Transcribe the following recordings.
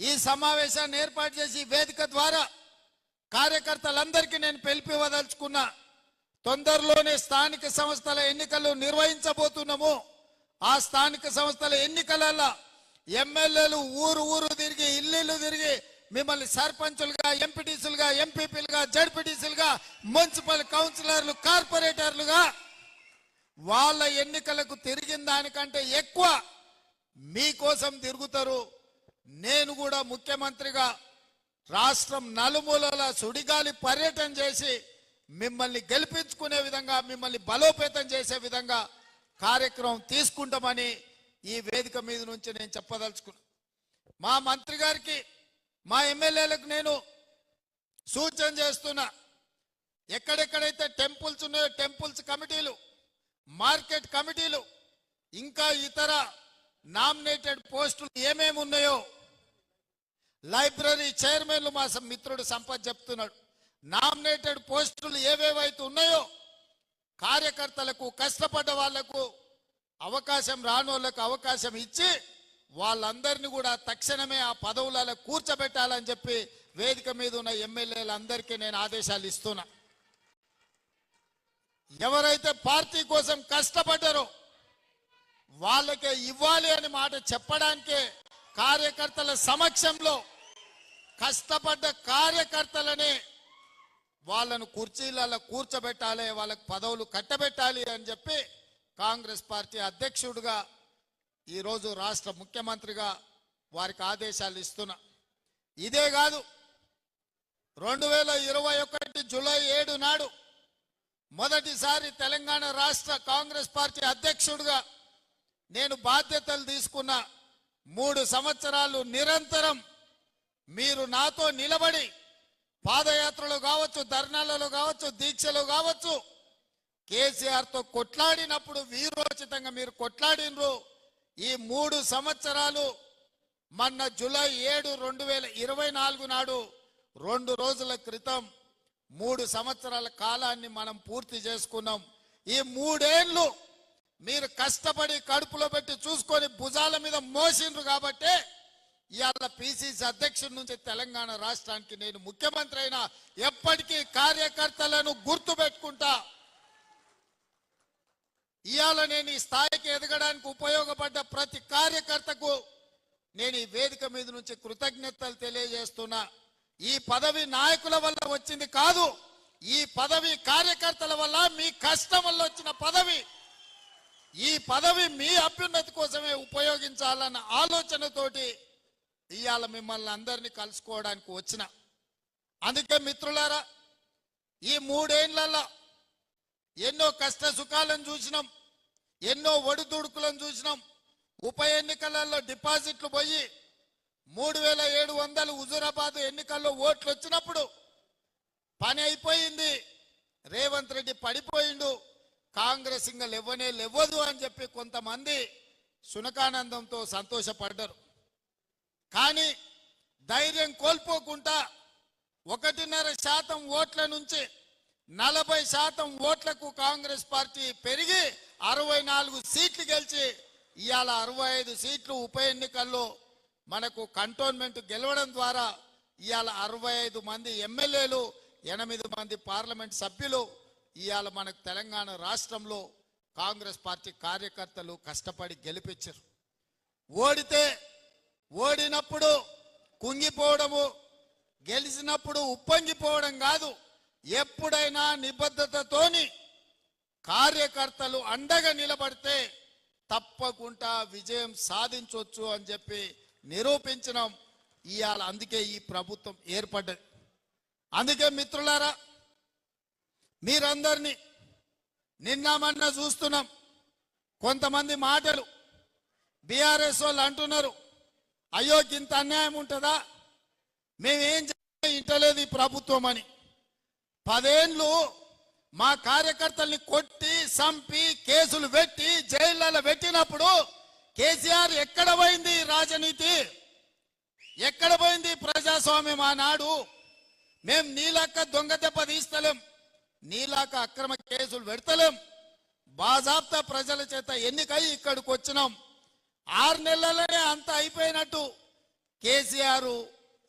ఈ సమావేశాన్ని ఏర్పాటు చేసి వేదిక ద్వారా కార్యకర్తలందరికీ నేను పిలిపివ్వదలుచుకున్నా తొందరలోనే స్థానిక సంస్థల ఎన్నికలు నిర్వహించబోతున్నాము. ఆ స్థానిక సంస్థల ఎన్నికలలో ఎమ్మెల్యేలు ఊరు ఊరు తిరిగి ఇల్లు తిరిగి మిమ్మల్ని సర్పంచులుగా ఎంపీటీసులుగా ఎంపీపీలుగా జడ్పీటీసులుగా మున్సిపల్ కౌన్సిలర్లు కార్పొరేటర్లుగా వాళ్ళ ఎన్నికలకు తిరిగిన దానికంటే ఎక్కువ మీకోసం తిరుగుతారు. నేను కూడా ముఖ్యమంత్రిగా రాష్ట్రం నలుమూలల సుడిగాలి పర్యటన చేసి మిమ్మల్ని గెలిపించుకునే విధంగా మిమ్మల్ని బలోపేతం చేసే విధంగా కార్యక్రమం తీసుకుంటామని ఈ వేదిక మీద నుంచి నేను చెప్పదలుచుకున్నా. మా మంత్రి గారికి మా ఎమ్మెల్యేలకు నేను సూచన చేస్తున్నా. ఎక్కడెక్కడైతే టెంపుల్స్ ఉన్నాయో టెంపుల్స్ కమిటీలు మార్కెట్ కమిటీలు ఇంకా ఇతర నామినేటెడ్ పోస్టులు ఏమేమి ఉన్నాయో లైబ్రరీ చైర్మన్లు మా మిత్రుడు సంపత్ చెప్తున్నాడు. నామినేటెడ్ పోస్టులు ఏవేవైతే ఉన్నాయో కార్యకర్తలకు కష్టపడ్డ వాళ్ళకు అవకాశం రానోళ్ళకు అవకాశం ఇచ్చి వాళ్ళందరినీ కూడా తక్షణమే ఆ పదవులలో కూర్చోబెట్టాలని చెప్పి వేదిక మీద ఉన్న ఎమ్మెల్యేలందరికీ నేను ఆదేశాలు ఇస్తున్నా. ఎవరైతే పార్టీ కోసం కష్టపడ్డారో వాళ్ళకే ఇవ్వాలి అని మాట చెప్పడానికే కార్యకర్తల సమక్షంలో కష్టపడ్డ కార్యకర్తలనే వాళ్ళను కుర్చీలలో కూర్చోబెట్టాలి వాళ్ళకు పదవులు కట్టబెట్టాలి అని చెప్పి కాంగ్రెస్ పార్టీ అధ్యక్షుడిగా ఈరోజు రాష్ట్ర ముఖ్యమంత్రిగా వారికి ఆదేశాలు ఇస్తున్నా. ఇదే కాదు రెండు వేల ఇరవై ఒకటి జూలై ఏడు నాడు మొదటిసారి తెలంగాణ రాష్ట్ర కాంగ్రెస్ పార్టీ అధ్యక్షుడిగా నేను బాధ్యతలు తీసుకున్న మూడు సంవత్సరాలు నిరంతరం మీరు నాతో నిలబడి పాదయాత్రలు కావచ్చు ధర్నాలలో కావచ్చు దీక్షలు కావచ్చు కేసీఆర్తో కొట్లాడినప్పుడు వీరోచితంగా మీరు కొట్లాడినరు. ఈ మూడు సంవత్సరాలు మొన్న జూలై ఏడు రెండు వేల ఇరవై నాలుగు నాడు రెండు రోజుల క్రితం మూడు సంవత్సరాల కాలాన్ని మనం పూర్తి చేసుకున్నాం. ఈ మూడేళ్ళు మీరు కష్టపడి కడుపులో పెట్టి చూసుకొని భుజాల మీద మోసిండ్రు కాబట్టే ఇవాళ పిసిసి అధ్యక్షుడి నుంచి తెలంగాణ రాష్ట్రానికి నేను ముఖ్యమంత్రి అయినా ఎప్పటికీ కార్యకర్తలను గుర్తు పెట్టుకుంటా ఇవాళ నేను ఈ స్థాయికి ఎదగడానికి ఉపయోగపడ్డ ప్రతి కార్యకర్తకు నేను ఈ వేదిక మీద నుంచి కృతజ్ఞతలు తెలియజేస్తున్నా. ఈ పదవి నాయకుల వల్ల వచ్చింది కాదు ఈ పదవి కార్యకర్తల వల్ల మీ కష్టం వల్ల వచ్చిన పదవి. ఈ పదవి మీ అభ్యున్నతి కోసమే ఉపయోగించాలన్న ఆలోచనతోటి ఇవాళ మిమ్మల్ని అందరినీ కలుసుకోవడానికి వచ్చిన. అందుకే మిత్రులారా ఈ మూడేళ్ళలో ఎన్నో కష్ట సుఖాలను చూసినాం ఎన్నో ఒడిదుడుకులను చూసినాం. ఉప ఎన్నికలలో డిపాజిట్లు పోయి మూడు వేల ఏడు వందలు హుజురాబాద్ ఎన్నికల్లో ఓట్లు వచ్చినప్పుడు పని అయిపోయింది. రేవంత్ రెడ్డి పడిపోయిండు. కాంగ్రెస్ ఇంకా లెవ్వనే లేవదు అని చెప్పి కొంతమంది సునకానందంతో సంతోషపడ్డారు. కానీ ధైర్యం కోల్పోకుండా ఒకటిన్నర శాతం ఓట్ల నుంచి నలభై శాతం ఓట్లకు కాంగ్రెస్ పార్టీ పెరిగి అరవై నాలుగు సీట్లు గెలిచి ఇవాళ అరవై ఐదు సీట్లు ఉప ఎన్నికల్లో మనకు కంటోన్మెంట్ గెలవడం ద్వారా ఇవాళ అరవై ఐదు మంది ఎమ్మెల్యేలు ఎనిమిది మంది పార్లమెంట్ సభ్యులు ఇవాళ మనకు తెలంగాణ రాష్ట్రంలో కాంగ్రెస్ పార్టీ కార్యకర్తలు కష్టపడి గెలిపించారు. ఓడితే ఓడినప్పుడు కుంగిపోవడము గెలిచినప్పుడు ఉప్పొంగిపోవడం కాదు. ఎప్పుడైనా నిబద్ధతతోని కార్యకర్తలు అండగా నిలబడితే తప్పకుండా విజయం సాధించవచ్చు అని చెప్పి నిరూపించడం ఇవాళ అందుకే ఈ ప్రభుత్వం ఏర్పడ్డది. అందుకే మిత్రులారా మీరందరినీ నిన్న మొన్న చూస్తున్నాం. కొంతమంది మాటలు బీఆర్ఎస్ వాళ్ళు అంటున్నారు. అయ్యో ఇంత అన్యాయం ఉంటుందా? మేమేం చేయాలి ఇంటలేదు ఈ ప్రభుత్వం అని. పదేండ్లు మా కార్యకర్తల్ని కొట్టి చంపి కేసులు పెట్టి జైళ్ళలో పెట్టినప్పుడు కేసీఆర్ ఎక్కడ పోయింది రాజనీతి? ఎక్కడ పోయింది ప్రజాస్వామ్యం ఆనాడు? మేం నీలాక దొంగ దెబ్బ తీస్తలేం. నీలాక అక్రమ కేసులు పెడతలేం. బాజాబ్తా ప్రజల చేత ఎన్నికై ఇక్కడికి వచ్చినాం ఆరు నెలలనే అంత అయిపోయినట్టు కేసీఆర్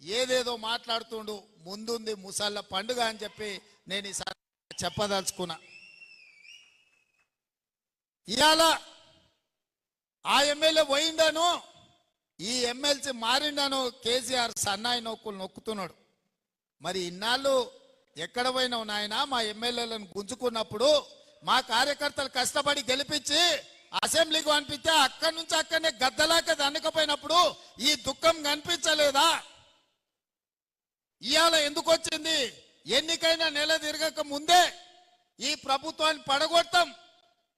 ఏదేదో మాట్లాడుతుండు ముందుంది ముసళ్ళ పండుగ అని చెప్పి నేను ఈసారి చెప్పదలుచుకున్నా. ఇవాళ ఆ ఎమ్మెల్యే పోయిండను ఈ ఎమ్మెల్సీ మారిండను కేసీఆర్ సన్నాయి నొక్కులు నొక్కుతున్నాడు. మరి ఇన్నాళ్ళు ఎక్కడ పోయినావు నాయన? మా ఎమ్మెల్యేలను గుంజుకున్నప్పుడు మా కార్యకర్తలు కష్టపడి గెలిపించి అసెంబ్లీకి పంపిస్తే అక్కడి నుంచి అక్కడనే గద్దలాక దండకపోయినప్పుడు ఈ దుఃఖం కనిపించలేదా? ఇవాళ ఎందుకు వచ్చింది? ఎన్నికైన నెల తిరగక ముందే ఈ ప్రభుత్వాన్ని పడగొట్టం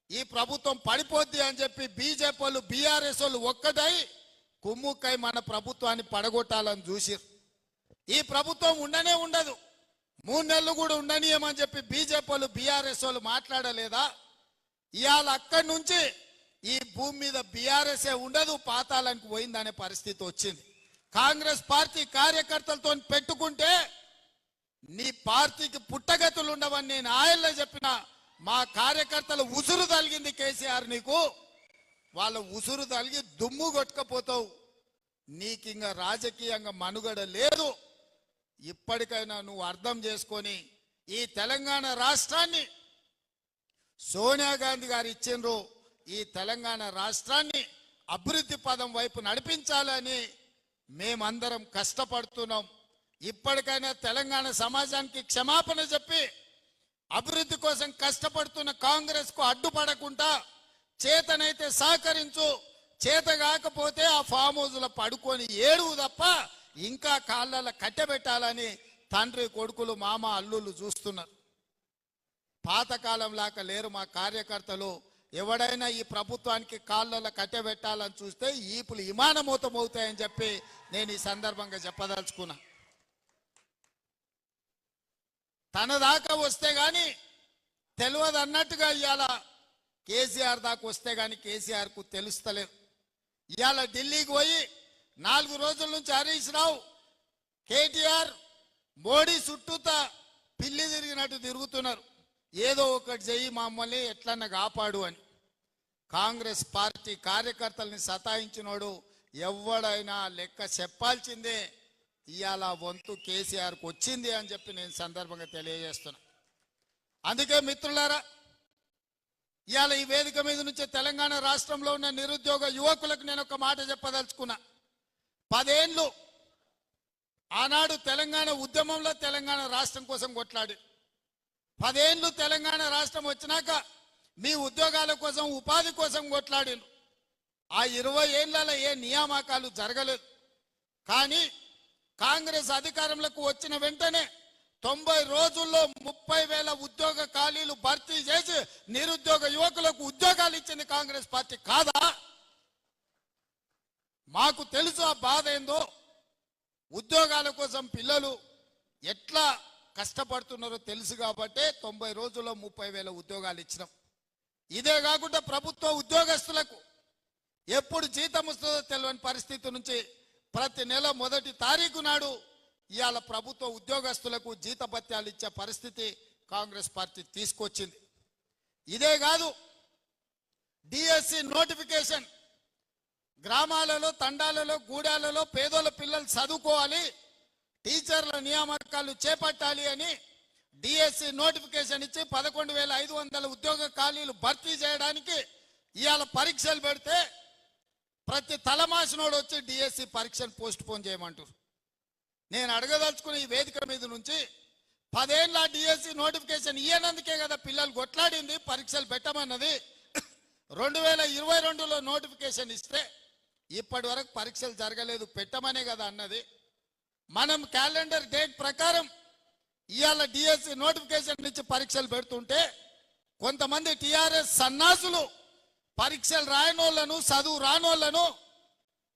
ఈ ప్రభుత్వం పడిపోద్ది అని చెప్పి బీజేపీ వాళ్ళు బీఆర్ఎస్ వాళ్ళు ఒక్కటై కుమ్ముక్కై మన ప్రభుత్వాన్ని పడగొట్టాలని చూసిరు ఈ ప్రభుత్వం ఉండనే ఉండదు. మూడు నెలలు కూడా ఉండనీయమని చెప్పి బీజేపీ వాళ్ళు బీఆర్ఎస్ వాళ్ళు మాట్లాడలేదా? ఇవాళ అక్కడి నుంచి ఈ భూమి మీద బీఆర్ఎస్ఏ ఉండదు పాతాళానికి పోయిందనే పరిస్థితి వచ్చింది. కాంగ్రెస్ పార్టీ కార్యకర్తలతో పెట్టుకుంటే నీ పార్టీకి పుట్టగతులు ఉండవని నేను ఆయల్లో చెప్పిన మా కార్యకర్తలు ఉసురు తలిగింది కేసీఆర్ నీకు. వాళ్ళ ఉసురు తలిగి దుమ్ము కొట్టుకపోతావు. నీకు ఇంకా రాజకీయంగా మనుగడ లేదు. ఇప్పటికైనా నువ్వు అర్థం చేసుకొని ఈ తెలంగాణ రాష్ట్రాన్ని సోనియా గాంధీ గారు ఇచ్చిండ్రు ఈ తెలంగాణ రాష్ట్రాన్ని అభివృద్ధి పదం వైపు నడిపించాలని మేమందరం కష్టపడుతున్నాం. ఇప్పటికైనా తెలంగాణ సమాజానికి క్షమాపణ చెప్పి అభివృద్ధి కోసం కష్టపడుతున్న కాంగ్రెస్కు అడ్డుపడకుండా చేతనైతే సహకరించు చేత కాకపోతే ఆ ఫామ్ హౌజ్లో పడుకొని ఏడువు తప్ప ఇంకా కాళ్ళ కట్టెబెట్టాలని తండ్రి కొడుకులు మామ అల్లుళ్ళు చూస్తున్నారు. పాతకాలం లాగా లేరు మా కార్యకర్తలు. ఎవడైనా ఈ ప్రభుత్వానికి కాళ్ళలో కట్టెబెట్టాలని చూస్తే ఈపులు ఇమానమూతమవుతాయని చెప్పి నేను ఈ సందర్భంగా చెప్పదలుచుకున్నా. తన దాకా వస్తే కానీ తెలియదు అన్నట్టుగా ఇవాళ కేసీఆర్ దాకా వస్తే కానీ కేసీఆర్కు తెలుస్తలేదు. ఇవాళ ఢిల్లీకి పోయి నాలుగు రోజుల నుంచి హరీష్ రావు కేటీఆర్ మోడీ చుట్టూతా పిల్లి తిరిగినట్టు తిరుగుతున్నారు. ఏదో ఒకటి చెయ్యి మమ్మల్ని ఎట్లన్నా కాపాడు అని. కాంగ్రెస్ పార్టీ కార్యకర్తల్ని సతాయించినోడు ఎవడైనా లెక్క చెప్పాల్సిందే. ఇవాళ వంతు కేసీఆర్కి వచ్చింది అని చెప్పి నేను సందర్భంగా తెలియజేస్తున్నా. అందుకే మిత్రులారా ఇవాళ ఈ వేదిక మీద నుంచి తెలంగాణ రాష్ట్రంలో ఉన్న నిరుద్యోగ యువకులకు నేను ఒక మాట చెప్పదలుచుకున్నా. పదేళ్ళు ఆనాడు తెలంగాణ ఉద్యమంలో తెలంగాణ రాష్ట్రం కోసం కొట్లాడి పదేళ్ళు తెలంగాణ రాష్ట్రం వచ్చినాక మీ ఉద్యోగాల కోసం ఉపాధి కోసం కొట్లాడిను ఆ ఇరవై ఏళ్ళలో ఏ నియామకాలు జరగలేదు. కానీ కాంగ్రెస్ అధికారంలోకి వచ్చిన వెంటనే తొంభై రోజుల్లో ముప్పై వేల ఉద్యోగ ఖాళీలు భర్తీ చేసి నిరుద్యోగ యువకులకు ఉద్యోగాలు ఇచ్చింది కాంగ్రెస్ పార్టీ కాదా? మాకు తెలుసు ఆ బాధ ఏందో. ఉద్యోగాల కోసం పిల్లలు ఎట్లా కష్టపడుతున్నారో తెలుసు కాబట్టే తొంభై రోజుల్లో ముప్పై వేల ఉద్యోగాలు ఇచ్చినాం. ఇదే కాకుండా ప్రభుత్వ ఉద్యోగస్తులకు ఎప్పుడు జీతం వస్తుందో తెలియని పరిస్థితి నుంచి ప్రతి నెల మొదటి తారీఖు నాడు ఇవాళ ప్రభుత్వ ఉద్యోగస్తులకు జీతభత్యాలు ఇచ్చే పరిస్థితి కాంగ్రెస్ పార్టీ తీసుకొచ్చింది. ఇదే కాదు డిఎస్సి నోటిఫికేషన్ గ్రామాలలో తండాలలో గూడాలలో పేదోళ్ళ పిల్లలు చదువుకోవాలి టీచర్ల నియామకాలు చేపట్టాలి అని డిఎస్సి నోటిఫికేషన్ ఇచ్చి పదకొండు వేల ఐదు వందల ఉద్యోగ ఖాళీలు భర్తీ చేయడానికి ఇవాళ పరీక్షలు పెడితే ప్రతి తలమాసినోడు వచ్చి డిఎస్సి పరీక్షను పోస్ట్ పోన్ చేయమంటారు. నేను అడగదలుచుకున్న ఈ వేదిక మీద నుంచి పదేళ్ళ డిఎస్సి నోటిఫికేషన్ ఇయ్యనందుకే కదా పిల్లలు కొట్లాడింది పరీక్షలు పెట్టమన్నది. రెండు వేల ఇరవై రెండులో నోటిఫికేషన్ ఇస్తే ఇప్పటి వరకు పరీక్షలు జరగలేదు పెట్టమనే కదా అన్నది. మనం క్యాలెండర్ డేట్ ప్రకారం ఇవాళ డిఎస్సి నోటిఫికేషన్ నుంచి పరీక్షలు పెడుతుంటే కొంతమంది టిఆర్ఎస్ సన్నాసులు పరీక్షలు రాయనోళ్ళను చదువు రానోళ్ళను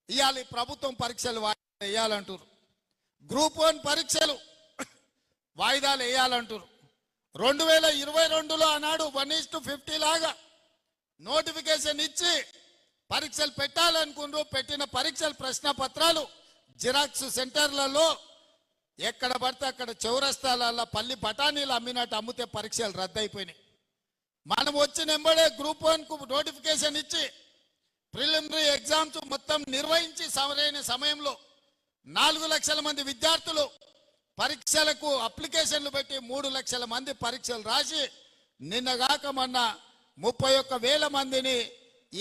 ఇవాళ ప్రభుత్వం పరీక్షలు వాయిదా వేయాలంటారు గ్రూప్ వన్ పరీక్షలు వాయిదాలు వేయాలంటారు రెండు వేల ఇరవై రెండులో ఆనాడు వన్ ఈస్ టు ఫిఫ్టీ లాగా నోటిఫికేషన్ ఇచ్చి పరీక్షలు పెట్టాలనుకున్నారు పెట్టిన పరీక్షల ప్రశ్న పత్రాలు జిరాక్స్ సెంటర్లలో ఎక్కడ పడితే అక్కడ చౌరస్తాలలో పల్లి బఠానీలు అమ్మినట్టు అమ్మితే పరీక్షలు రద్దయిపోయినాయి. మనం వచ్చిన ఎంబడే గ్రూప్ వన్కు నోటిఫికేషన్ ఇచ్చి ప్రిలిమినరీ ఎగ్జామ్స్ మొత్తం నిర్వహించి సరైన సమయంలో నాలుగు లక్షల మంది విద్యార్థులు పరీక్షలకు అప్లికేషన్లు పెట్టి మూడు లక్షల మంది పరీక్షలు రాసి నిన్నగాక మొన్న ముప్పై ఒక్క వేల మందిని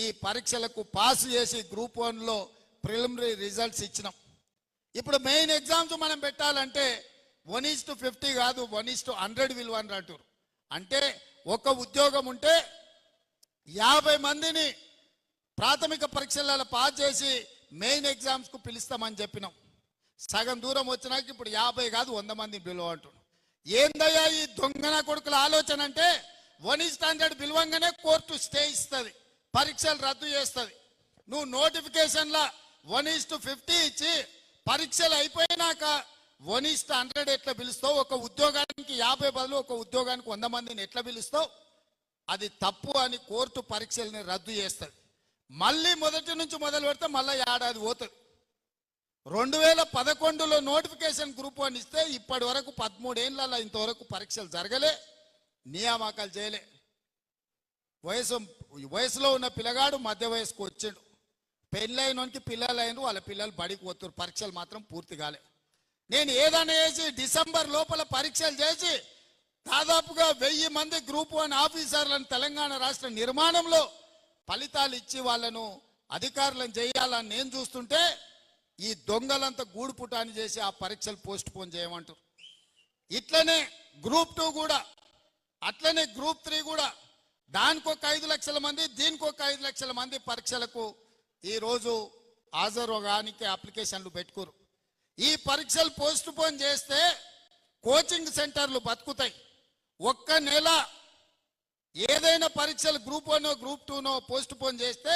ఈ పరీక్షలకు పాస్ చేసి గ్రూప్ వన్లో ప్రిలిమినరీ రిజల్ట్స్ ఇచ్చినాం. ఇప్పుడు మెయిన్ ఎగ్జామ్స్ మనం పెట్టాలంటే వన్ ఈస్ టు ఫిఫ్టీ కాదు వన్ ఈస్ టు హండ్రెడ్ విలువ అని అంటారు. అంటే ఒక ఉద్యోగం ఉంటే యాభై మందిని ప్రాథమిక పరీక్షలలో పాస్ చేసి మెయిన్ ఎగ్జామ్స్కు పిలుస్తామని చెప్పినాం. సగం దూరం వచ్చినాక ఇప్పుడు యాభై కాదు వంద మంది బిలువ అంటున్నాం. ఏందయ్యా ఈ దొంగన కొడుకుల ఆలోచన అంటే వన్ ఈజ్ హండ్రెడ్ బిలువంగానే కోర్టు స్టే ఇస్తుంది పరీక్షలు రద్దు చేస్తుంది. నువ్వు నోటిఫికేషన్లో వన్ ఈజ్ టు ఫిఫ్టీ ఇచ్చి పరీక్షలు అయిపోయినాక వన్ హండ్రెడ్ ఎట్లా పిలుస్తావు? ఒక ఉద్యోగానికి యాభై బదులు ఒక ఉద్యోగానికి వంద మందిని ఎట్లా పిలుస్తావు? అది తప్పు అని కోర్టు పరీక్షల్ని రద్దు చేస్తుంది. మళ్ళీ మొదటి నుంచి మొదలు పెడితే మళ్ళీ ఏడాది పోతుంది. రెండు వేల పదకొండులో నోటిఫికేషన్ గ్రూప్ అని ఇస్తే ఇప్పటి వరకు పదమూడేళ్ళ ఇంతవరకు పరీక్షలు జరగలే నియామకాలు చేయలే. వయసు వయసులో ఉన్న పిల్లగాడు మధ్య వయసుకు వచ్చాడు. పెళ్ళైనోనికి పిల్లలు అయిన వాళ్ళ పిల్లలు బడికి పోతున్నారు పరీక్షలు మాత్రం పూర్తి కాలే. నేను ఏదైనా చేసి డిసెంబర్ లోపల పరీక్షలు చేసి దాదాపుగా వెయ్యి మంది గ్రూప్ వన్ ఆఫీసర్లను తెలంగాణ రాష్ట్ర నిర్మాణంలో ఫలితాలు ఇచ్చి వాళ్ళను అధికారులను చేయాలని నేను చూస్తుంటే ఈ దొంగలంతా గూడుపుటాన్ని చేసి ఆ పరీక్షలు పోస్ట్ పోన్ చేయమంటారు. ఇట్లనే గ్రూప్ టూ కూడా అట్లనే గ్రూప్ త్రీ కూడా దానికి ఒక ఐదు లక్షల మంది దీనికి ఒక ఐదు లక్షల మంది పరీక్షలకు ఈరోజు హాజరుగానికి అప్లికేషన్లు పెట్టుకోరు. ఈ పరీక్షలు పోస్ట్ పోన్ చేస్తే కోచింగ్ సెంటర్లు బతుకుతాయి. ఒక్క నెల ఏదైనా పరీక్షలు గ్రూప్ వన్ గ్రూప్ టూనో పోస్ట్ పోన్ చేస్తే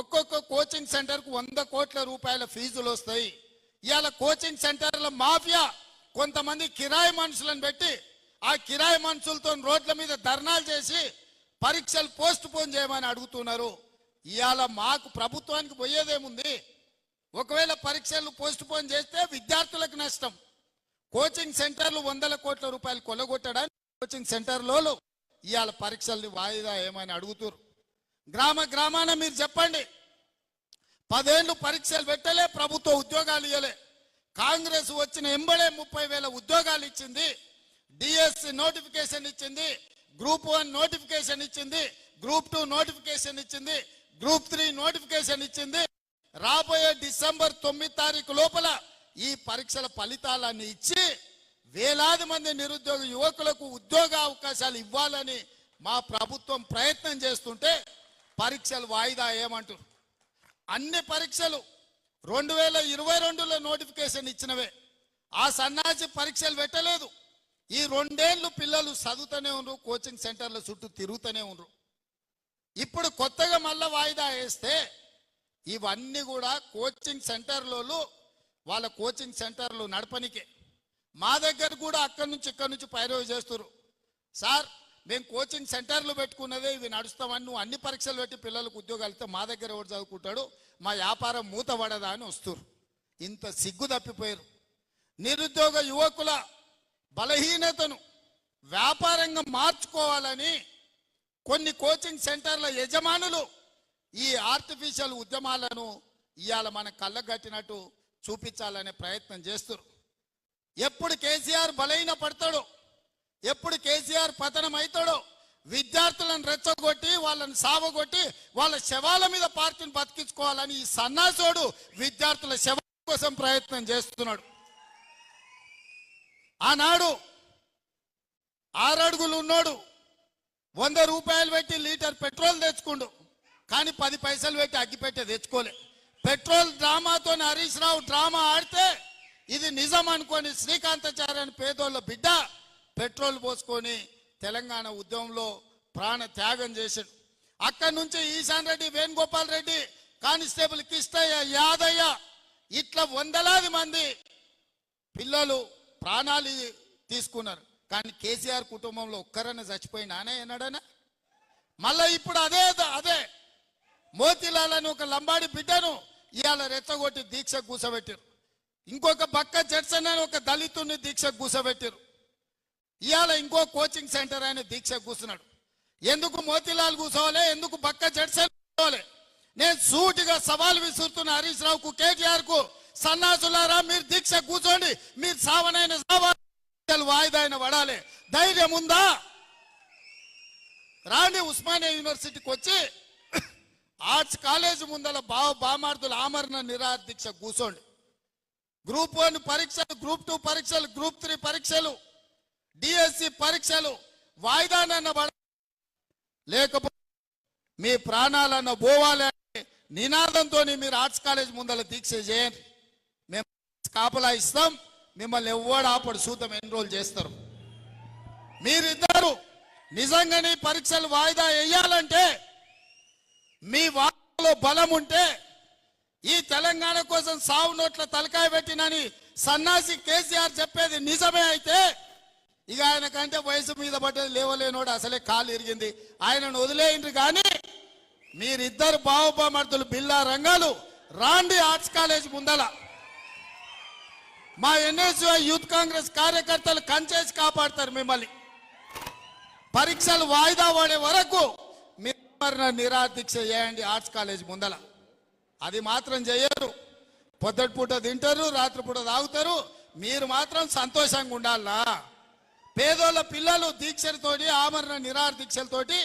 ఒక్కొక్క కోచింగ్ సెంటర్కు వంద కోట్ల రూపాయల ఫీజులు వస్తాయి. ఇవాళ కోచింగ్ సెంటర్ల మాఫియా కొంతమంది కిరాయి మనుషులను పెట్టి ఆ కిరాయి మనుషులతో రోడ్ల మీద ధర్నాలు చేసి పరీక్షలు పోస్ట్ పోన్ చేయమని అడుగుతున్నారు. ఇవాళ మాకు ప్రభుత్వానికి పోయేదేముంది? ఒకవేళ పరీక్షలు పోస్ట్ పోన్ చేస్తే విద్యార్థులకు నష్టం. కోచింగ్ సెంటర్లు వందల కోట్ల రూపాయలు కొల్లగొట్టడానికి కోచింగ్ సెంటర్లలో ఇవాళ పరీక్షల్ని వాయిదా ఏమని అడుగుతురు. గ్రామ గ్రామాన మీరు చెప్పండి. పదేళ్ళు పరీక్షలు పెట్టలే ప్రభుత్వ ఉద్యోగాలు ఇవ్వలే కాంగ్రెస్ వచ్చిన ఎంబడే ముప్పై వేల ఉద్యోగాలు ఇచ్చింది. డిఎస్సి నోటిఫికేషన్ ఇచ్చింది. గ్రూప్ వన్ నోటిఫికేషన్ ఇచ్చింది. గ్రూప్ టూ నోటిఫికేషన్ ఇచ్చింది. గ్రూప్ త్రీ నోటిఫికేషన్ ఇచ్చింది. రాబోయే డిసెంబర్ తొమ్మిది తారీఖు లోపల ఈ పరీక్షల ఫలితాలన్నీ ఇచ్చి వేలాది మంది నిరుద్యోగ యువకులకు ఉద్యోగ అవకాశాలు ఇవ్వాలని మా ప్రభుత్వం ప్రయత్నం చేస్తుంటే పరీక్షలు వాయిదా ఏమంటారు అన్ని పరీక్షలు రెండు వేల ఇరవై రెండులో నోటిఫికేషన్ ఇచ్చినవే. ఆ సన్నాసి పరీక్షలు పెట్టలేదు. ఈ రెండేళ్ళు పిల్లలు చదువుతూనే ఉన్నారు కోచింగ్ సెంటర్ల చుట్టూ తిరుగుతూనే ఉన్నారు ఇప్పుడు కొత్తగా మళ్ళా వాయిదా వేస్తే ఇవన్నీ కూడా కోచింగ్ సెంటర్లలో వాళ్ళ కోచింగ్ సెంటర్లు నడపనికే. మా దగ్గర కూడా అక్కడి నుంచి ఇక్కడి నుంచి పైరవి చేస్తారు సార్ మేము కోచింగ్ సెంటర్లు పెట్టుకున్నదే ఇవి నడుస్తామని నువ్వు అన్ని పరీక్షలు పెట్టి పిల్లలకు ఉద్యోగాలు ఇస్తే మా దగ్గర ఎవరు చదువుకుంటాడు? మా వ్యాపారం మూతపడదా అని వస్తారు ఇంత సిగ్గు తప్పిపోయారు. నిరుద్యోగ యువకుల బలహీనతను వ్యాపారంగా మార్చుకోవాలని కొన్ని కోచింగ్ సెంటర్ల యజమానులు ఈ ఆర్టిఫిషియల్ ఉద్యమాలను ఇవాళ మన కళ్ళగట్టినట్టు చూపించాలనే ప్రయత్నం చేస్తారు. ఎప్పుడు కేసీఆర్ బలహీన పడతాడో ఎప్పుడు కేసీఆర్ పతనం అవుతాడో విద్యార్థులను రెచ్చగొట్టి వాళ్ళని సావగొట్టి వాళ్ళ శవాల మీద పార్టీని బతికించుకోవాలని ఈ సన్నాసోడు విద్యార్థుల శవం కోసం ప్రయత్నం చేస్తున్నాడు. ఆనాడు ఆరడుగులు ఉన్నాడు. వంద రూపాయలు పెట్టి లీటర్ పెట్రోల్ తెచ్చుకుండు. కానీ పది పైసలు పెట్టి అగ్గిపెట్టే తెచ్చుకోలే. పెట్రోల్ డ్రామాతో హరీష్ రావు డ్రామా ఆడితే ఇది నిజం అనుకొని శ్రీకాంతాచార్య అని పేదోళ్ళ బిడ్డ పెట్రోల్ పోసుకొని తెలంగాణ ఉద్యమంలో ప్రాణ త్యాగం చేశాడు. అక్కడి నుంచి ఈశాన్ రెడ్డి వేణుగోపాల్ రెడ్డి కానిస్టేబుల్ కిష్టయ్య యాదయ్య ఇట్లా వందలాది మంది పిల్లలు ప్రాణాలు తీసుకున్నారు. కానీ కేసీఆర్ కుటుంబంలో ఒక్కరన్నా చచ్చిపోయినానే ఎన్నడనా? మళ్ళా ఇప్పుడు అదే అదే. మోతీలాల్ అని ఒక లంబాడి బిడ్డను ఇవాళ రెచ్చగొట్టి దీక్ష కూసబెట్టారు ఇంకొక బక్క జడ్సన్ అని ఒక దళితుని దీక్ష కూసబెట్టారు ఇవాళ ఇంకో కోచింగ్ సెంటర్ ఆయన దీక్ష కూర్చున్నాడు ఎందుకు మోతిలాల్ కూర్చోవాలి ఎందుకు బక్క జడ్సన్ కూర్చోవాలి నేను సూటిగా సవాల్ విసురుతున్న హరీష్ రావుకు కేటీఆర్కు సన్నాసులారా మీరు దీక్ష కూర్చోండి మీరు సావనైన సావాలి వాయిదా అయిన పడాలి ధైర్యం ఉందా? రాండి ఉస్మానియా యూనివర్సిటీకి వచ్చి ఆర్ట్స్ కాలేజ్ ముందల బావ బామార్థుల ఆమరణ నిరాదీక్ష కూర్చోండి గ్రూప్ వన్ పరీక్షలు గ్రూప్ టూ పరీక్షలు గ్రూప్ త్రీ పరీక్షలు డిఎస్సి పరీక్షలు వాయిదానన్న పడ లేకపోతే మీ ప్రాణాలన్న పోవాలి నినాదంతో మీరు ఆర్ట్స్ కాలేజ్ ముందల దీక్ష చేయండి. మేము కాపలా ఇస్తాం. మిమ్మల్ని ఎవ్వడు ఆపడు సూతం ఎన్రోల్ చేస్తారు? మీరిద్దరు నిజంగానే పరీక్షలు వాయిదా వేయాలంటే మీ వాళ్ళలో బలం ఉంటే ఈ తెలంగాణ కోసం సావు నోట్ల తలకాయ పెట్టినని సన్నాసి కేసీఆర్ చెప్పేది నిజమే అయితే ఇక ఆయన కంటే వయసు మీద పడ్డది లేవలేనోడు అసలే కాలు ఇరిగింది. ఆయనను వదిలేయండి కానీ మీరిద్దరు బావబామర్దులు బిల్లా రంగాలు రాండి ఆర్ట్స్ కాలేజ్ ముందల. మా ఎన్ఎస్యు యూత్ కాంగ్రెస్ కార్యకర్తలు కంచేసి కాపాడతారు మిమ్మల్ని. పరీక్షలు వాయిదా పడే వరకు మీరు నిరాదీక్ష చేయండి ఆర్ట్స్ కాలేజ్ ముందల. అది మాత్రం చేయరు. పొద్దుటి పూట తింటారు రాత్రిపూట తాగుతారు. మీరు మాత్రం సంతోషంగా ఉండాలా పేదోళ్ళ పిల్లలు దీక్షలతోటి ఆమరణ నిరాహార దీక్షలతోటి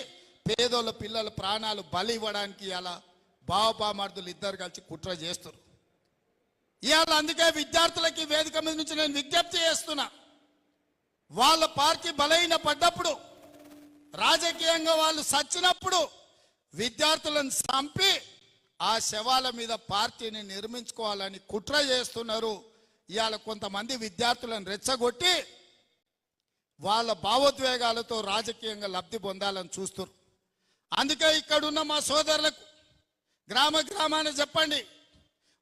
పేదోళ్ళ పిల్లల ప్రాణాలు బలి ఇవ్వడానికి అలా బావపామర్దులు ఇద్దరు కలిసి కుట్ర చేస్తారు ఇవాళ అందుకే విద్యార్థులకి వేదిక మీద నుంచి నేను విజ్ఞప్తి చేస్తున్నా. వాళ్ళ పార్టీ బలహీన పడ్డప్పుడు రాజకీయంగా వాళ్ళు సచ్చినప్పుడు విద్యార్థులను చంపి ఆ శవాల మీద పార్టీని నిర్మించుకోవాలని కుట్ర చేస్తున్నారు. ఇవాళ కొంతమంది విద్యార్థులను రెచ్చగొట్టి వాళ్ళ భావోద్వేగాలతో రాజకీయంగా లబ్ధి పొందాలని చూస్తున్నారు అందుకే ఇక్కడున్న మా సోదరులకు గ్రామ గ్రామాన్ని చెప్పండి.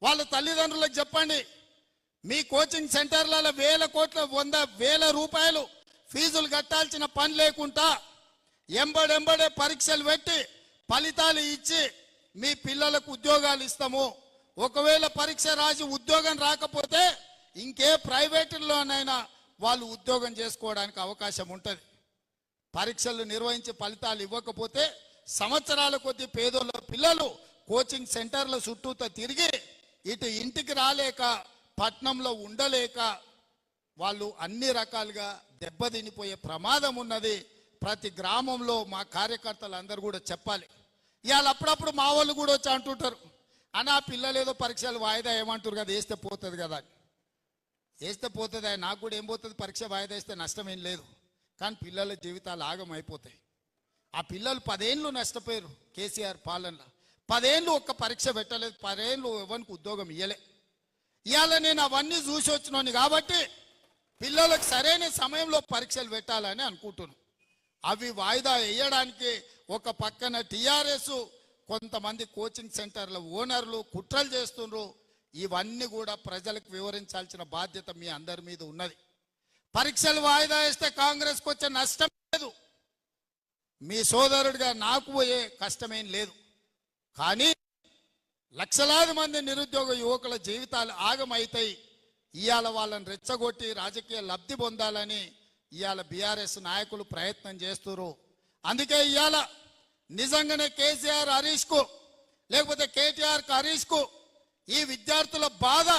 వాళ్ళ తల్లిదండ్రులకు చెప్పండి. మీ కోచింగ్ సెంటర్లలో వేల కోట్ల వంద వేల రూపాయలు ఫీజులు కట్టాల్సిన పని లేకుండా ఎంబడెంబడే పరీక్షలు పెట్టి ఫలితాలు ఇచ్చి మీ పిల్లలకు ఉద్యోగాలు ఇస్తాము. ఒకవేళ పరీక్ష రాసి ఉద్యోగం రాకపోతే ఇంకే ప్రైవేటులోనైనా వాళ్ళు ఉద్యోగం చేసుకోవడానికి అవకాశం ఉంటుంది. పరీక్షలు నిర్వహించి ఫలితాలు ఇవ్వకపోతే సంవత్సరాల కొద్ది పేదోళ్ళ పిల్లలు కోచింగ్ సెంటర్ల చుట్టూతో తిరిగి ఇటు ఇంటికి రాలేక పట్నంలో ఉండలేక వాళ్ళు అన్ని రకాలుగా దెబ్బతినిపోయే ప్రమాదం ఉన్నది. ప్రతి గ్రామంలో మా కార్యకర్తలు అందరూ కూడా చెప్పాలి. ఇవాళ అప్పుడప్పుడు మా వాళ్ళు కూడా వచ్చి అంటుంటారు అని ఆ పిల్లలు ఏదో పరీక్షలు వాయిదా ఏమంటారు కదా వేస్తే పోతుంది కదా అని. వేస్తే పోతుంది నాకు కూడా ఏం పోతుంది పరీక్ష వాయిదా వేస్తే నష్టం ఏం లేదు. కానీ పిల్లల జీవితాలు ఆగం అయిపోతాయి ఆ పిల్లలు పదేళ్ళు నష్టపోయారు కేసీఆర్ పాలనలో. పదేళ్ళు ఒక్క పరీక్ష పెట్టలేదు పదేళ్ళు ఎవరికి ఉద్యోగం ఇయ్యలే. ఇవాళ నేను అవన్నీ చూసి వచ్చినాను కాబట్టి పిల్లలకు సరైన సమయంలో పరీక్షలు పెట్టాలని అనుకుంటున్నాను. అవి వాయిదా వేయడానికి ఒక పక్కన టీఆర్ఎస్ కొంతమంది కోచింగ్ సెంటర్ల ఓనర్లు కుట్రలు చేస్తుండ్రు. ఇవన్నీ కూడా ప్రజలకు వివరించాల్సిన బాధ్యత మీ అందరి మీద ఉన్నది. పరీక్షలు వాయిదా వేస్తే కాంగ్రెస్కి వచ్చే నష్టం లేదు. మీ సోదరుడిగా నాకు పోయే కష్టమేం లేదు. కానీ లక్షలాది మంది నిరుద్యోగ యువకుల జీవితాలు ఆగమైతాయి. ఇవాళ వాళ్ళని రెచ్చగొట్టి రాజకీయ లబ్ధి పొందాలని ఇవాళ బీఆర్ఎస్ నాయకులు ప్రయత్నం చేస్తున్నారు అందుకే ఇవాళ నిజంగానే కేసీఆర్ హరీష్కు లేకపోతే కేటీఆర్ హరీష్కు ఈ విద్యార్థుల బాధ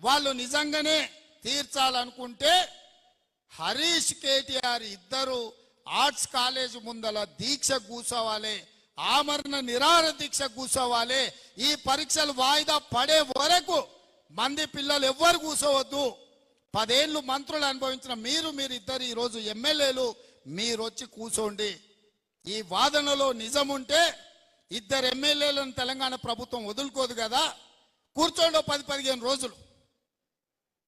వాళ్ళు నిజంగానే తీర్చాలనుకుంటే హరీష్ కేటీఆర్ ఇద్దరు ఆర్ట్స్ కాలేజ్ ముందల దీక్ష కూర్చోవాలి. ఆమరణ నిరాహార దీక్ష కూర్చోవాలి. ఈ పరీక్షలు వాయిదా పడే వరకు మంది పిల్లలు ఎవ్వరు కూర్చోవద్దు. పదేళ్ళు మంత్రులు అనుభవించిన మీరు మీరు ఇద్దరు ఈరోజు ఎమ్మెల్యేలు మీరు వచ్చి కూర్చోండి. ఈ వాదనలో నిజం ఉంటే ఇద్దరు ఎమ్మెల్యేలను తెలంగాణ ప్రభుత్వం వదులుకోదు కదా. కూర్చోండి పది పదిహేను రోజులు.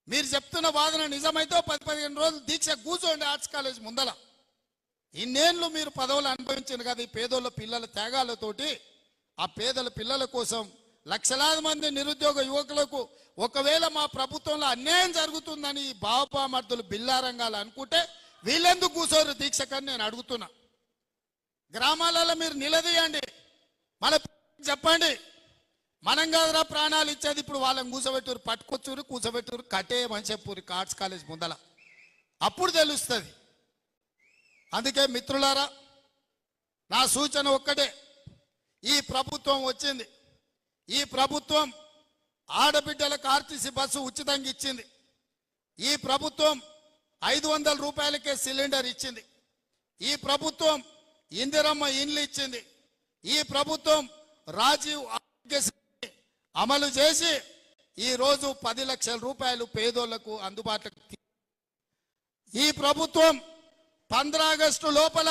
మీరు చెప్తున్న వాదన నిజమైతే పది పదిహేను రోజులు దీక్ష కూర్చోండి ఆర్ట్స్ కాలేజ్ ముందల. ఇన్నేళ్ళు మీరు పదవులు అనుభవించిన కదా ఈ పేదోళ్ళ పిల్లల త్యాగాలతోటి ఆ పేదల పిల్లల కోసం లక్షలాది మంది నిరుద్యోగ యువకులకు ఒకవేళ మా ప్రభుత్వంలో అన్యాయం జరుగుతుందని ఈ బావపామర్థులు బిల్లారంగాలు అనుకుంటే వీళ్ళెందుకు కూర్చోరు దీక్షకని నేను అడుగుతున్నా. గ్రామాలలో మీరు నిలదీయండి. మన చెప్పండి. మనం కాదురా ప్రాణాలు ఇచ్చేది ఇప్పుడు వాళ్ళని కూర్చోబెట్టురు పట్టుకొచ్చురు కూర్చోబెట్టురు కట్టేయమని చెప్పురు ఆర్ట్స్ కాలేజ్ ముందల. అప్పుడు తెలుస్తుంది. అందుకే మిత్రులారా నా సూచన ఒక్కటే. ఈ ప్రభుత్వం వచ్చింది. ఈ ప్రభుత్వం ఆడబిడ్డలకు ఆర్టీసీ బస్సు ఉచితంగా ఇచ్చింది. ఈ ప్రభుత్వం ఐదు వందల రూపాయలకే సిలిండర్ ఇచ్చింది. ఈ ప్రభుత్వం ఇందిరమ్మ ఇండ్లు ఇచ్చింది. ఈ ప్రభుత్వం రాజీవ్ ఆరోగ్యశ్రీ అమలు చేసి ఈరోజు పది లక్షల రూపాయలు పేదోళ్ళకు అందుబాటులోకి ఈ ప్రభుత్వం ఆగస్టు లోపల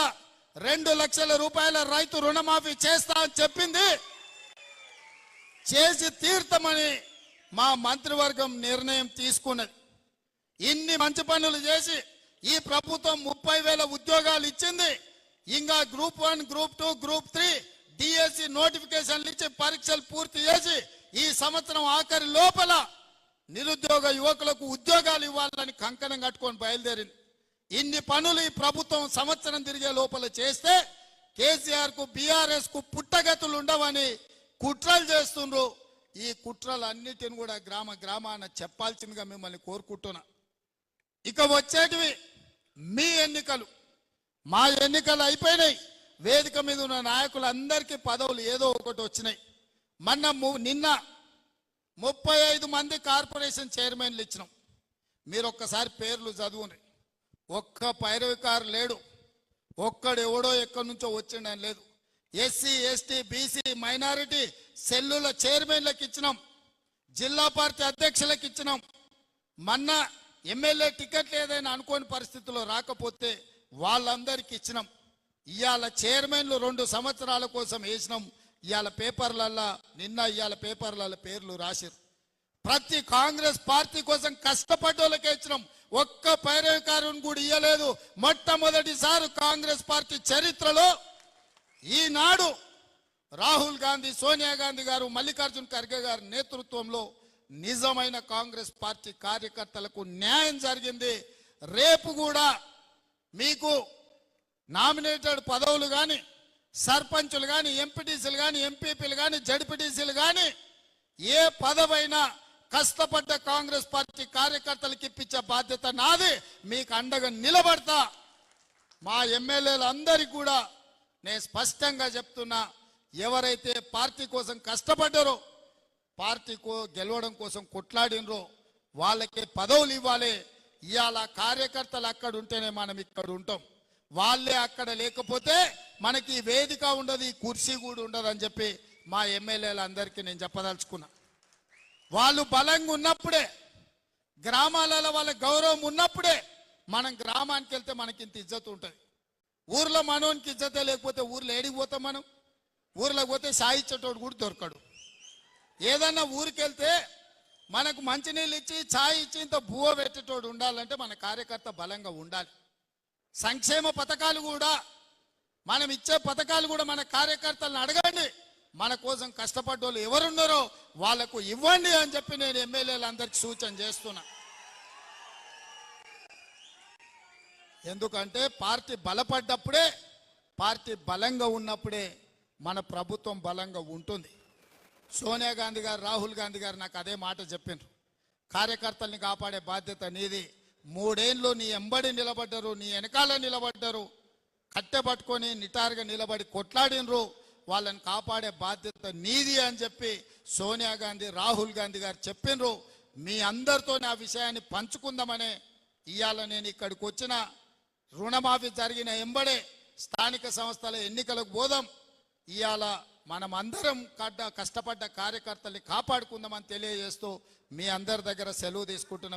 రెండు లక్షల రూపాయల రైతు రుణమాఫీ చేస్తా అని చెప్పింది. చేసి తీర్థమని మా మంత్రివర్గం నిర్ణయం తీసుకున్నది. ఇన్ని మంచి పనులు చేసి ఈ ప్రభుత్వం ముప్పై వేల ఉద్యోగాలు ఇచ్చింది. ఇంకా group one group two group three DSC నోటిఫికేషన్లు ఇచ్చి పరీక్షలు పూర్తి చేసి ఈ సంవత్సరం ఆఖరి లోపల నిరుద్యోగ యువకులకు ఉద్యోగాలు ఇవ్వాలని కంకణం కట్టుకొని బయలుదేరింది. ఇన్ని పనులు ఈ ప్రభుత్వం సంవత్సరం తిరిగే లోపల చేస్తే కేసీఆర్కు బీఆర్ఎస్కు పుట్టగతులు ఉండవని కుట్రలు చేస్తుండ్రు. ఈ కుట్రలు అన్నిటిని కూడా గ్రామ గ్రామాన చెప్పాల్సిందిగా మిమ్మల్ని కోరుకుంటున్నా. ఇక వచ్చేటివి మీ ఎన్నికలు. మా ఎన్నికలు అయిపోయినాయి. వేదిక మీద ఉన్న నాయకులందరికీ పదవులు ఏదో ఒకటి వచ్చినాయి. మొన్న ము- నిన్న ముప్పై ఐదు మంది కార్పొరేషన్ చైర్మన్లు ఇచ్చినాం. మీరు ఒక్కసారి పేర్లు చదువుని ఒక్క పైరవికారు లేడు. ఒక్కడు ఎవడో ఎక్కడి నుంచో వచ్చిండని లేదు. ఎస్సీ ఎస్టీ బీసీ మైనారిటీ సెల్లుల చైర్మన్లకు ఇచ్చినాం. జిల్లా పార్టీ అధ్యక్షులకు ఇచ్చినాం. మొన్న ఎమ్మెల్యే టికెట్ ఏదైనా అనుకోని పరిస్థితుల్లో రాకపోతే వాళ్ళందరికీ ఇచ్చినాం. ఇవాళ చైర్మన్లు రెండు సంవత్సరాల కోసం వేసినాం. ఇవాళ పేపర్లల్లా నిన్న ఇవాళ పేపర్లలో పేర్లు రాసిరు ప్రతి కాంగ్రెస్ పార్టీ కోసం కష్టపడ్డోళ్ళకే ఇచ్చినాం. ఒక్క పైరవికారుని కూడా ఇయ్యలేదు. మొట్టమొదటిసారి కాంగ్రెస్ పార్టీ చరిత్రలో ఈనాడు రాహుల్ గాంధీ సోనియా గాంధీ గారు మల్లికార్జున్ ఖర్గే గారి నేతృత్వంలో నిజమైన కాంగ్రెస్ పార్టీ కార్యకర్తలకు న్యాయం జరిగింది. రేపు కూడా మీకు నామినేటెడ్ పదవులు కానీ సర్పంచులు కానీ ఎంపీటీసీలు కానీ ఎంపీపీలు కానీ జడ్పీటీసీలు కానీ ఏ పదవైనా కష్టపడ్డ కాంగ్రెస్ పార్టీ కార్యకర్తలకు ఇప్పించే బాధ్యత నాది. మీకు అండగా నిలబడతా. మా ఎమ్మెల్యేలు కూడా నేను స్పష్టంగా చెప్తున్నా ఎవరైతే పార్టీ కోసం కష్టపడ్డారో పార్టీ కో గెలవడం కోసం కొట్లాడినరో వాళ్ళకే పదవులు ఇవ్వాలి. ఇవాళ కార్యకర్తలు అక్కడ ఉంటేనే మనం ఇక్కడ ఉంటాం. వాళ్ళే అక్కడ లేకపోతే మనకి వేదిక ఉండదు ఈ కుర్చీ కూడా ఉండదు అని చెప్పి మా ఎమ్మెల్యేలందరికీ నేను చెప్పదలుచుకున్నా. వాళ్ళు బలంగా ఉన్నప్పుడే గ్రామాలలో వాళ్ళ గౌరవం ఉన్నప్పుడే మనం గ్రామానికి వెళ్తే మనకి ఇంత ఇజ్జత్ ఉంటుంది. ఊర్లో మనోనికి ఇజ్జతే లేకపోతే ఊర్లో ఏడికి పోతాం మనం? ఊర్లోకి పోతే సాయిచ్చేటోడు కూడా దొరకడు. ఏదన్నా ఊరికి వెళ్తే మనకు మంచినీళ్ళు ఇచ్చి ఛాయ్ ఇచ్చి ఇంత బువ్వ పెట్టేటోడు ఉండాలంటే మన కార్యకర్త బలంగా ఉండాలి. సంక్షేమ పథకాలు కూడా మనం ఇచ్చే పథకాలు కూడా మన కార్యకర్తలను అడగండి. మన కోసం కష్టపడ్డోళ్ళు ఎవరున్నారో వాళ్ళకు ఇవ్వండి అని చెప్పి నేను ఎమ్మెల్యేలందరికీ సూచన చేస్తున్నా. ఎందుకంటే పార్టీ బలపడ్డప్పుడే పార్టీ బలంగా ఉన్నప్పుడే మన ప్రభుత్వం బలంగా ఉంటుంది. సోనియా గాంధీ గారు రాహుల్ గాంధీ గారు నాకు అదే మాట చెప్పిండ్రు కార్యకర్తల్ని కాపాడే బాధ్యత నీది. మూడేళ్ళు నీ ఎంబడి నిలబడ్డరు నీ వెనకాల నిలబడ్డరు. కట్టె పట్టుకొని నిటారుగా నిలబడి కొట్లాడినరు. వాళ్ళని కాపాడే బాధ్యత నీది అని చెప్పి సోనియా గాంధీ రాహుల్ గాంధీ గారు చెప్పినరు. మీ అందరితో ఆ విషయాన్ని పంచుకుందామనే ఇవాళ నేను ఇక్కడికి వచ్చిన రుణమాఫీ జరిగిన ఎంబడే స్థానిక సంస్థల ఎన్నికలకు పోదాం. ఇవాళ మనం అందరం కడ్డ కష్టపడ్డ కార్యకర్తల్ని కాపాడుకుందామని తెలియజేస్తూ మీ అందరి దగ్గర సెలవు తీసుకుంటున్నాం.